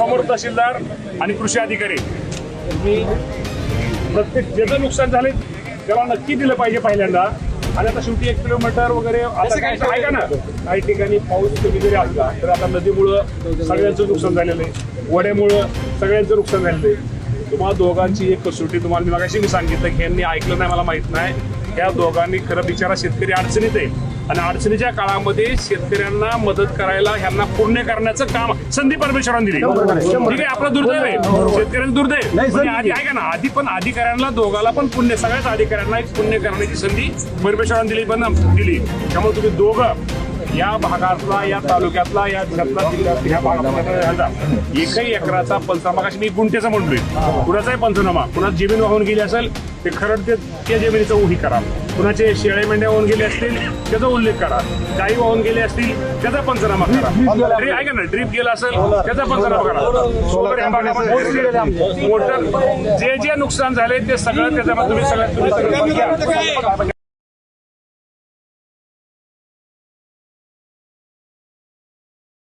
समोर तहसीलदार आणि कृषी अधिकारी. प्रत्येक ज्याचं नुकसान झाले त्याला नक्की दिलं पाहिजे पहिल्यांदा. आणि आता शेवटी एक किलोमीटर वगैरे आता काय आहे का ना. काही ठिकाणी पाऊस कमी जरी असला तर आता नदीमुळं सगळ्यांचं नुकसान झालेलं आहे. वड्यामुळं सगळ्यांचं नुकसान झालेलं आहे. तुम्हाला दोघांची एक कसोटी तुम्हाला मी मगाशी मी सांगितलं की यांनी ऐकलं नाही मला माहीत नाही. या दोघांनी खरं बिचारा शेतकरी अडचणीत आहे. आणि अडचणीच्या काळामध्ये शेतकऱ्यांना मदत करायला ह्यांना पुण्य करण्याचं काम संधी परमेश्वरांनी दिली. ठीक आहे? आपलं दुर्दैव आहे. शेतकऱ्यांचं दुर्दैव म्हणजे आधी ऐका ना आधी पण अधिकाऱ्यांना दोघाला पण पुण्य सगळ्याच अधिकाऱ्यांना एक पुण्य करण्याची संधी परमेश्वरांनी दिली पण दिली. त्यामुळे तुम्ही दोघं या भागातला या तालुक्यातला या जिल्ह्यातला जिल्ह्यात ह्या भागातला एकही एकराचा पंचनामा कशी मी गुंठेचा म्हणतोय. कुणाचाही पंचनामा कुणाच जमीन वाहून गेली असेल ते खरं ते त्या जमिनीचा उही करा. कुणाचे शेळे मेंढ्या वाहून गेले असतील त्याचा उल्लेख करा. गाई वाहून गेले असतील त्याचा पंचनामा करा. ऐका ना ड्रीप गेला असेल त्याचा पंचनामा करा. सोलर मोटर जे जे नुकसान झाले ते सगळं त्याच्यामध्ये तुम्ही सगळं तुम्ही सगळं